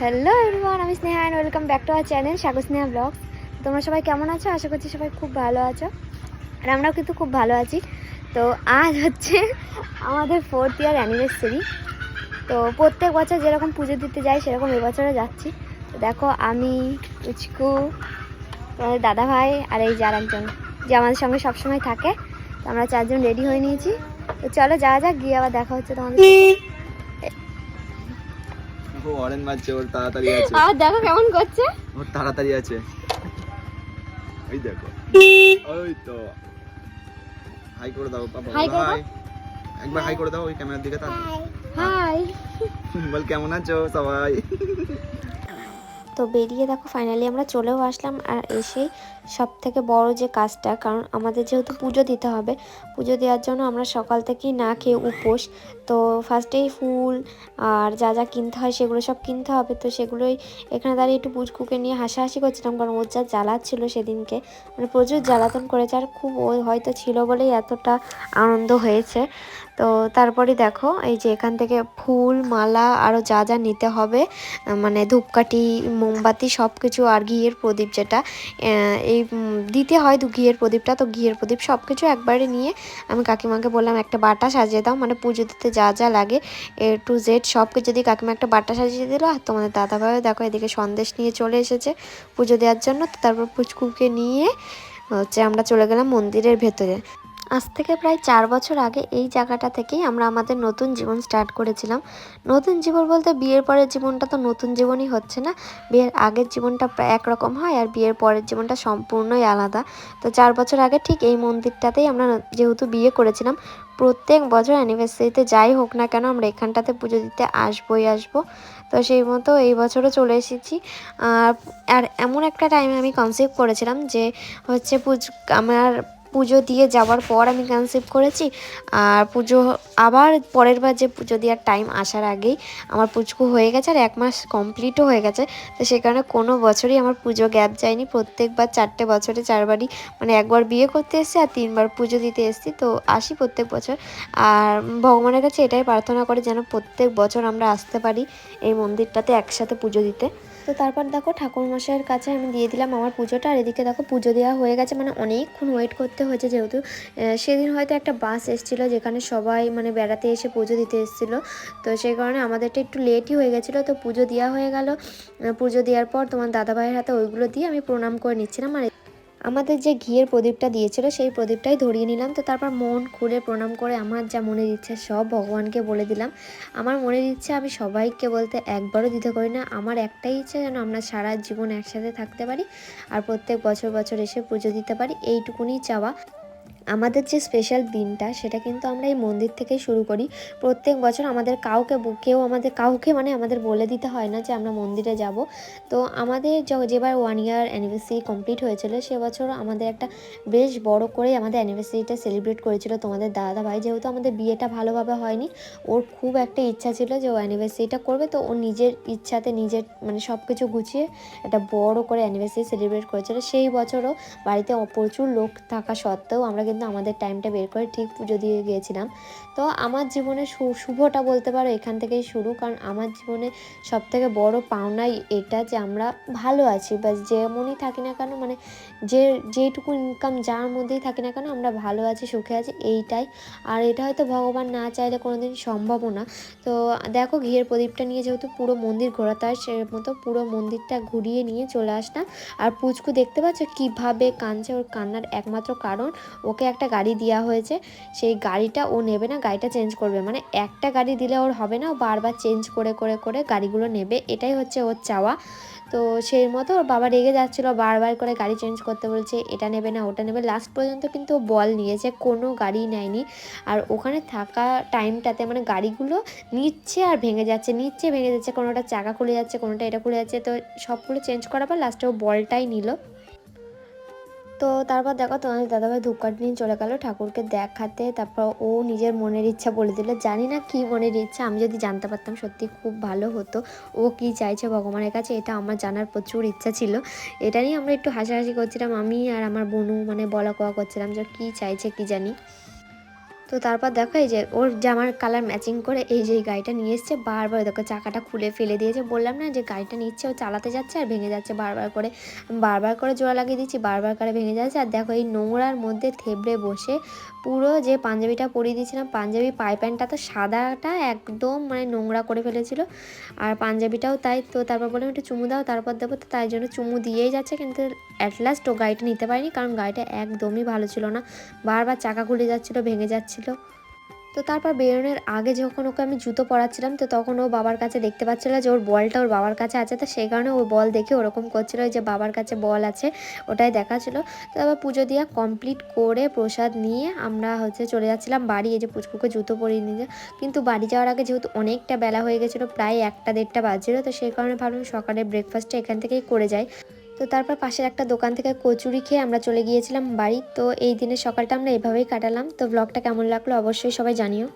Hello everyone আমি Sneha and welcome back to our channel Sagar Sneha vlogs তোমরা সবাই কেমন আছো? আশা করছি সবাই খুব ভালো আছো। আর আমরাও কিন্তু খুব ভালো আছি। তো আজ হচ্ছে আমাদের ফোর্থ ইয়ার অ্যানিভার্সারি তো প্রত্যেক বছর যেরকম পুজো দিতে যাই, সেরকম এবছরও যাচ্ছি। তো দেখো, আমি উচকু তোমাদের দাদা ভাই আর এই যার একজন যে আমাদের সঙ্গে সবসময় থাকে। তো আমরা চারজন রেডি হয়ে নিয়েছি। তো চলো যাওয়া যাক, গিয়ে আবার দেখা হচ্ছে তোমাদের। ও অরেন মারছে ওর তাড়াতাড়ি আছে। আর দেখো কেমন করছে? ওর তাড়াতাড়ি আছে। এই দেখো। ওই তো। হাই করে দাও পাপা। হাই করে দাও। একবার হাই করে দাও ওই ক্যামেরার দিকে তাকিয়ে হাই বল কেমন আছো সবাই? তো বেরিয়ে দেখো ফাইনালি আমরা চলেও আসলাম আর এসেই সব থেকে বড় যে কাজটা, কারণ আমাদের যেহেতু পুজো দিতে হবে, পুজো দেওয়ার জন্য আমরা সকাল থেকেই না খেয়ে উপোস। তো ফার্স্টেই ফুল আর যা যা কিনতে হয় সেগুলো সব কিনতে হবে, তো সেগুলোই এখানে দাঁড়িয়ে একটু পুচকুকে নিয়ে হাসাহাসি করছিলাম, কারণ ওর যা জ্বালাচ্ছিল সেদিনকে মানে প্রচুর জ্বালাতন করেছে আর খুব ও হয়তো ছিল বলেই এতটা আনন্দ হয়েছে। তো তারপরে দেখো, এই যে এখান থেকে ফুল, মালা আরও যা যা নিতে হবে মানে ধূপকাঠি মোমবাতি সব কিছু আর ঘিয়ের প্রদীপ যেটা এই দিতে হয় দু ঘিয়ের প্রদীপটা, তো ঘিয়ের প্রদীপ সব কিছু একবারে নিয়ে আমি কাকিমাকে বললাম, একটা বাটা সাজিয়ে দাও। মানে পুজো দিতে যা যা লাগে, এ টু জেড সব কিছু দিয়ে কাকিমা একটা বাটা সাজিয়ে দিল। আর তোমাদের দাদাভাইও দেখো এদিকে সন্দেশ নিয়ে চলে এসেছে পুজো দেওয়ার জন্য। তারপর পুচকুকে নিয়ে, হচ্ছে আমরা চলে গেলাম মন্দিরের ভেতরে। আজ থেকে প্রায় চার বছর আগে এই জায়গাটা থেকেই আমরা আমাদের নতুন জীবন স্টার্ট করেছিলাম। নতুন জীবন বলতে বিয়ের পরের জীবনটা তো নতুন জীবনই হচ্ছে না। বিয়ের আগের জীবনটা প্রায় একরকম হয় আর বিয়ের পরের জীবনটা সম্পূর্ণই আলাদা। তো চার বছর আগে ঠিক এই মন্দিরটাতেই আমরা যেহেতু বিয়ে করেছিলাম, প্রত্যেক বছর অ্যানিভার্সারিতে যাই হোক না কেন আমরা এখানটাতে পুজো দিতে আসবোই আসব। তো সেই মতো এই বছরও চলে এসেছি। আর আর এমন একটা টাইমে আমি কনসেপ্ট করেছিলাম যে হচ্ছে পুজ আমার পুজো দিয়ে যাওয়ার পর আমি কনসেপ্ট করেছি। আর পুজো আবার পরের বার যে পুজো দেওয়ার টাইম আসার আগেই আমার পুচকু হয়ে গেছে আর এক মাস কমপ্লিটও হয়ে গেছে। তো সে কারণে কোনো বছরই আমার পুজো গ্যাপ যায়নি। প্রত্যেকবার চারটে বছরে চারবারই মানে একবার বিয়ে করতে এসেছি আর তিনবার পুজো দিতে এসেছি। তো আসি প্রত্যেক বছর। আর ভগবানের কাছে এটাই প্রার্থনা করে যেন প্রত্যেক বছর আমরা আসতে পারি এই মন্দিরটাতে একসাথে পুজো দিতে। তো তারপর দেখো ঠাকুর মশাইয়ের কাছে আমি দিয়ে দিলাম আমার পুজোটা। আর এদিকে দেখো পুজো দেওয়া হয়ে গেছে মানে অনেকক্ষণ ওয়েট করতে হয়েছে যেহেতু সেদিন হয়তো একটা বাস এসেছিল যেখানে সবাই মানে বেড়াতে এসে পুজো দিতে এসেছিল। তো সেই কারণে আমাদেরটা একটু লেটই হয়ে গেছিল, তো পুজো দেওয়া হয়ে গেল। পুজো দেওয়ার পর তোমার দাদাভাইয়ের হাতে ওইগুলো দিয়ে আমি প্রণাম করে নিচ্ছিলাম। আর আমাদের যে ঘিয়ের প্রদীপটা দিয়েছিল, সেই প্রদীপটাই ধরিয়ে নিলাম। তো তারপর মন খুলে প্রণাম করে আমার যা মনের ইচ্ছা সব ভগবানকে বলে দিলাম। আমার মনের ইচ্ছা আমি সবাইকে বলতে একবারও দিতে করি না। আমার একটাই ইচ্ছা যেন আমরা সারা জীবন একসাথে থাকতে পারি আর প্রত্যেক বছর বছর এসে পুজো দিতে পারি। এইটুকুনি চাওয়া। আমাদের যে স্পেশাল দিনটা, সেটা কিন্তু আমরা এই মন্দির থেকেই শুরু করি। প্রত্যেক বছর আমাদের কাউকে কেউ আমাদের কাউকে মানে আমাদের বলে দিতে হয় না যে আমরা মন্দিরে যাব। তো আমাদের যেবার ওয়ান ইয়ার অ্যানিভার্সারি কমপ্লিট হয়েছিল, সে বছর আমাদের একটা বেশ বড় করে আমাদের অ্যানিভার্সারিটা সেলিব্রেট করেছিল তোমাদের দাদা ভাই। যেহেতু আমাদের বিয়েটা ভালোভাবে হয়নি, ওর খুব একটা ইচ্ছা ছিল যে ও অ্যানিভার্সারিটা করবে। তো ও নিজের ইচ্ছাতে নিজের মানে সব কিছু গুছিয়ে একটা বড় করে অ্যানিভার্সারি সেলিব্রেট করেছিল। সেই বছরও বাড়িতে প্রচুর লোক থাকা সত্ত্বেও আমরা কিন্তু আমাদের টাইমটা বের করে ঠিক পুজো দিয়ে গিয়েছিলাম। তো আমার জীবনে শুভটা বলতে পারো এখান থেকেই শুরু। কারণ আমার জীবনে সব থেকে বড় পাওনাই এটা যে আমরা ভালো আছি। বা যেমনই থাকি না কেন মানে যে, যেটুকু ইনকাম যার মধ্যেই থাকি না কেন, আমরা ভালো আছি, সুখে আছি, এইটাই। আর এটা হয়তো ভগবান না চাইলে কোনো দিন সম্ভবও না। তো দেখো ঘিয়ের প্রদীপটা নিয়ে যেহেতু পুরো মন্দির ঘোরাতে হয়, সে মতো পুরো মন্দিরটা ঘুরিয়ে নিয়ে চলে আসলাম। আর পুচকু দেখতে পাচ্ছ কীভাবে কাঁদছে ওর কান্নার একমাত্র কারণ, ওকে একটা গাড়ি দেওয়া হয়েছে, সেই গাড়িটা ও নেবে না, গাড়িটা চেঞ্জ করবে। মানে একটা গাড়ি দিলে ওর হবে না, ও বারবার চেঞ্জ করে করে করে গাড়িগুলো নেবে, এটাই হচ্ছে ওর চাওয়া। তো সেই মতো ওর বাবা রেগে যাচ্ছিল, বারবার করে গাড়ি চেঞ্জ করতে বলছে, এটা নেবে না, ওটা নেবে। লাস্ট পর্যন্ত কিন্তু ও বল নিয়েছে, কোনো গাড়ি নেয়নি। আর ওখানে থাকা টাইমটাতে মানে গাড়িগুলো নিচ্ছে আর ভেঙে যাচ্ছে, নিচ্ছে, ভেঙে যাচ্ছে, কোনোটা চাকা খুলে যাচ্ছে, কোনোটা এটা খুলে যাচ্ছে, তো সবগুলো চেঞ্জ করার পর লাস্টে ও বলটাই নিল। তো তারপর দেখো তোমাদের দাদাভাই ধূপকাঠি নিয়ে চলে গেলো ঠাকুরকে দেখাতে। তারপর ও নিজের মনের ইচ্ছা বলে দিল। জানি না কি মনের ইচ্ছা, আমি যদি জানতে পারতাম সত্যি খুব ভালো হতো। ও কি চাইছে ভগবানের কাছে, এটা আমার জানার প্রচুর ইচ্ছা ছিল। এটা নিয়ে আমরা একটু হাসাহাসি করছিলাম, আমি আর আমার বোনু মানে বলা কোয়া করছিলাম যে কি চাইছে কি জানি। তো তারপর দেখো এই যে ওর জামার কালার ম্যাচিং করে এই যে গাড়িটা নিয়ে এসছে, বারবার দেখো চাকাটা খুলে ফেলে দিয়েছে। বললাম না যে গাড়িটা নিচ্ছে ও চালাতে যাচ্ছে আর ভেঙে যাচ্ছে বারবার করে। বারবার করে জোড়া লাগিয়ে দিচ্ছি, বারবার করে ভেঙে যাচ্ছে। আর দেখো এই নোংরার মধ্যে থেবড়ে বসে পুরো যে পাঞ্জাবিটা পরিয়ে দিয়েছিলাম, পাঞ্জাবি পাই প্যান্টটা তো সাদাটা একদম মানে নোংরা করে ফেলেছিল। আর পাঞ্জাবিটাও তাই, তো তারপর বললাম একটু চুমু দাও, তারপর দেবো, তো তাই জন্য চুমু দিয়েই যাচ্ছে। কিন্তু অ্যাট লাস্ট ও গাড়িটা নিতে পারিনি, কারণ গাড়িটা একদমই ভালো ছিল না। বারবার চাকা খুলে যাচ্ছিল, ভেঙে যাচ্ছিল। তো তারপর বেরোনোর আগে যখন ওকে আমি জুতো পরাচ্ছিলাম, তো তখন ও বাবার কাছে দেখতে পাচ্ছিল যে ওর বলটা ওর বাবার কাছে আছে, তো সেই কারণে ও বল দেখে ওরকম করছিল যে বাবার কাছে বল আছে, ওটাই দেখাচ্ছিল। তো তারপর পুজো দেওয়া কমপ্লিট করে প্রসাদ নিয়ে আমরা হচ্ছে চলে যাচ্ছিলাম বাড়ি, এই যে পুচকুকে জুতো পরিয়ে নিয়ে কিন্তু বাড়ি যাওয়ার আগে যেহেতু অনেকটা বেলা হয়ে গেছিল, প্রায় একটা দেড়টা বাজছিল, তো সেই কারণে ভাবলাম সকালে ব্রেকফাস্টটা এখান থেকেই করে যাই। তো তারপর পাশের একটা দোকান থেকে কচুরি খেয়ে আমরা চলে গিয়েছিলাম বাড়ি। তো এই দিনের সকালটা আমরা এভাবেই কাটালাম। তো ব্লগটা কেমন লাগল অবশ্যই সবাই জানিও।